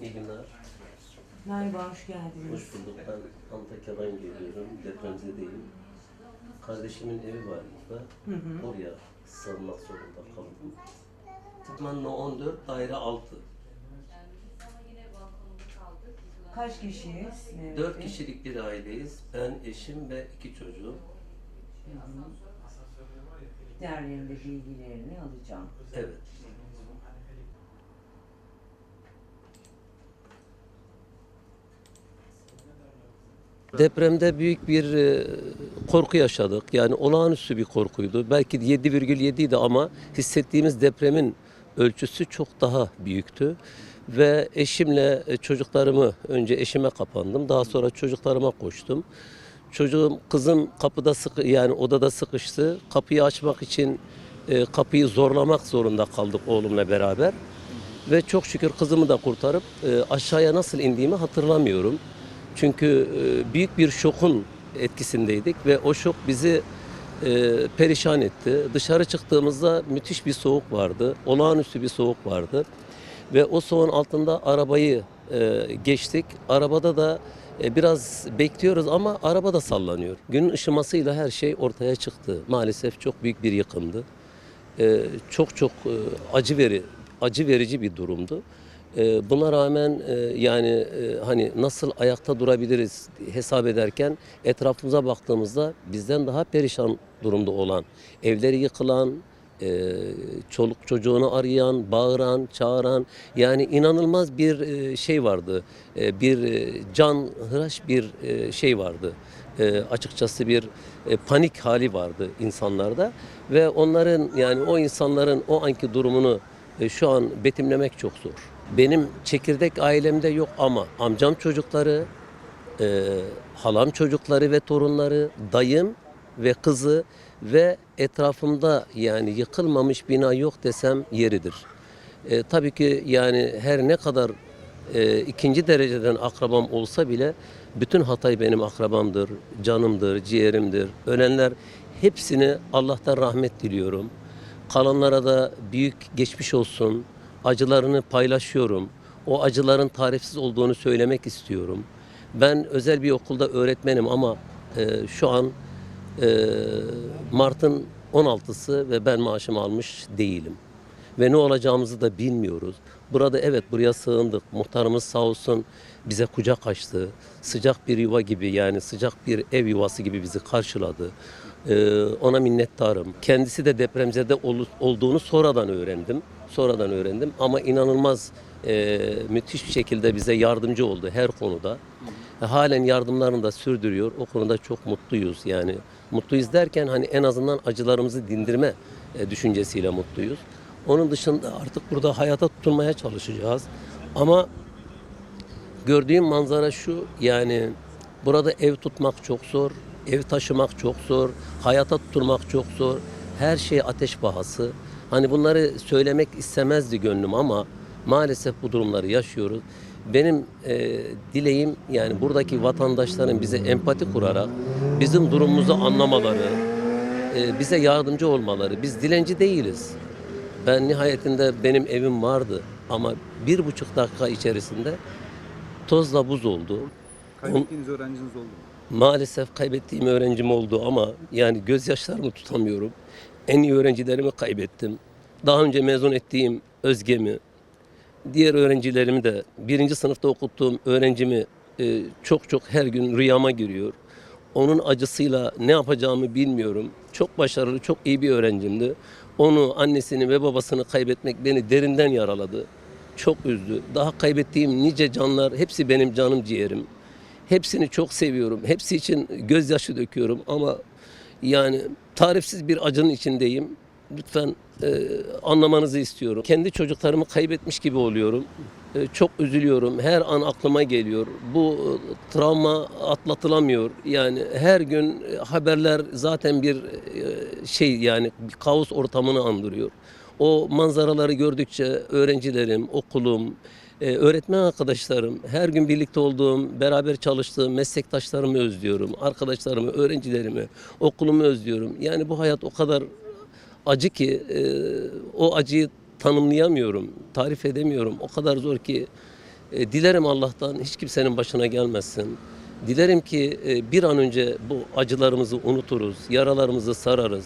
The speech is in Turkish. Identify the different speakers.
Speaker 1: İyi günler.
Speaker 2: Merhaba, hoş geldiniz.
Speaker 1: Hoş bulduk. Ben Antakya'dan geliyorum. Depremzedeyim. Kardeşimin evi var burada. Oraya sığınmak zorunda kaldım. No 14, daire 6.
Speaker 2: Kaç kişiyiz? Mehmet
Speaker 1: 4
Speaker 2: Bey?
Speaker 1: kişilik bir aileyiz. Ben, eşim ve iki çocuğum.
Speaker 2: Diğerlerinin de bilgilerini alacağım.
Speaker 1: Evet. Depremde büyük bir e, korku yaşadık. Yani olağanüstü bir korkuydu. Belki 7,7 idi ama hissettiğimiz depremin ölçüsü çok daha büyüktü. Ve eşimle e, çocuklarımı önce eşime kapandım. Daha sonra çocuklarıma koştum. Çocuğum, kızım kapıda sıkı yani odada sıkıştı. Kapıyı açmak için e, kapıyı zorlamak zorunda kaldık oğlumla beraber. Ve çok şükür kızımı da kurtarıp aşağıya nasıl indiğimi hatırlamıyorum. Çünkü e, büyük bir şokun etkisindeydik ve o şok bizi e, perişan etti. Dışarı çıktığımızda müthiş bir soğuk vardı. Olağanüstü bir soğuk vardı. Ve o soğuğun altında arabayı e, geçtik. Arabada da biraz bekliyoruz ama araba da sallanıyor. Günün ışımasıyla her şey ortaya çıktı. Maalesef çok büyük bir yıkımdı. Çok çok acı veri acı verici bir durumdu. E, buna rağmen e, yani e, hani nasıl ayakta durabiliriz hesap ederken etrafımıza baktığımızda bizden daha perişan durumda olan, evleri yıkılan, e, çoluk çocuğunu arayan, bağıran, çağıran yani inanılmaz bir şey vardı. Bir can hıraş bir şey vardı. Açıkçası bir panik hali vardı insanlarda ve onların yani o insanların o anki durumunu şu an betimlemek çok zor. Benim çekirdek ailemde yok ama amcam çocukları, e, halam çocukları ve torunları, dayım ve kızı ve etrafımda yani yıkılmamış bina yok desem yeridir. E, tabii ki yani her ne kadar e, ikinci dereceden akrabam olsa bile bütün Hatay benim akrabamdır, canımdır, ciğerimdir. Ölenler hepsini Allah'tan rahmet diliyorum. Kalanlara da büyük geçmiş olsun. Acılarını paylaşıyorum. O acıların tarifsiz olduğunu söylemek istiyorum. Ben özel bir okulda öğretmenim ama e, şu an e, Mart'ın 16'sı ve ben maaşımı almış değilim. Ve ne olacağımızı da bilmiyoruz. Burada evet buraya sığındık. Muhtarımız sağ olsun bize kucak açtı. Sıcak bir yuva gibi yani sıcak bir ev yuvası gibi bizi karşıladı. Ee, ona minnettarım. Kendisi de depremzede ol- olduğunu sonradan öğrendim. Sonradan öğrendim ama inanılmaz e, müthiş bir şekilde bize yardımcı oldu her konuda. Halen yardımlarını da sürdürüyor. O konuda çok mutluyuz. Yani mutluyuz derken hani en azından acılarımızı dindirme e, düşüncesiyle mutluyuz. Onun dışında artık burada hayata tutunmaya çalışacağız. Ama gördüğüm manzara şu yani burada ev tutmak çok zor, ev taşımak çok zor, hayata tutunmak çok zor. Her şey ateş pahası. Hani bunları söylemek istemezdi gönlüm ama maalesef bu durumları yaşıyoruz. Benim e, dileğim yani buradaki vatandaşların bize empati kurarak bizim durumumuzu anlamaları, e, bize yardımcı olmaları. Biz dilenci değiliz. Ben nihayetinde benim evim vardı ama bir buçuk dakika içerisinde tozla buz oldu.
Speaker 3: Kaybettiğiniz öğrenciniz oldu mu?
Speaker 1: Maalesef kaybettiğim öğrencim oldu ama yani gözyaşlarımı tutamıyorum. En iyi öğrencilerimi kaybettim. Daha önce mezun ettiğim Özgem'i, diğer öğrencilerimi de birinci sınıfta okuttuğum öğrencimi e, çok çok her gün rüyama giriyor. Onun acısıyla ne yapacağımı bilmiyorum. Çok başarılı, çok iyi bir öğrencimdi. Onu, annesini ve babasını kaybetmek beni derinden yaraladı. Çok üzdü. Daha kaybettiğim nice canlar, hepsi benim canım ciğerim. Hepsini çok seviyorum. Hepsi için gözyaşı döküyorum ama yani tarifsiz bir acının içindeyim. Lütfen e, anlamanızı istiyorum. Kendi çocuklarımı kaybetmiş gibi oluyorum. E, çok üzülüyorum. Her an aklıma geliyor. Bu e, travma atlatılamıyor. Yani her gün e, haberler zaten bir e, şey yani bir kaos ortamını andırıyor. O manzaraları gördükçe öğrencilerim, okulum, ee, öğretmen arkadaşlarım, her gün birlikte olduğum, beraber çalıştığım meslektaşlarımı özlüyorum. Arkadaşlarımı, öğrencilerimi, okulumu özlüyorum. Yani bu hayat o kadar acı ki e, o acıyı tanımlayamıyorum, tarif edemiyorum. O kadar zor ki E, dilerim Allah'tan hiç kimsenin başına gelmesin. Dilerim ki e, bir an önce bu acılarımızı unuturuz, yaralarımızı sararız.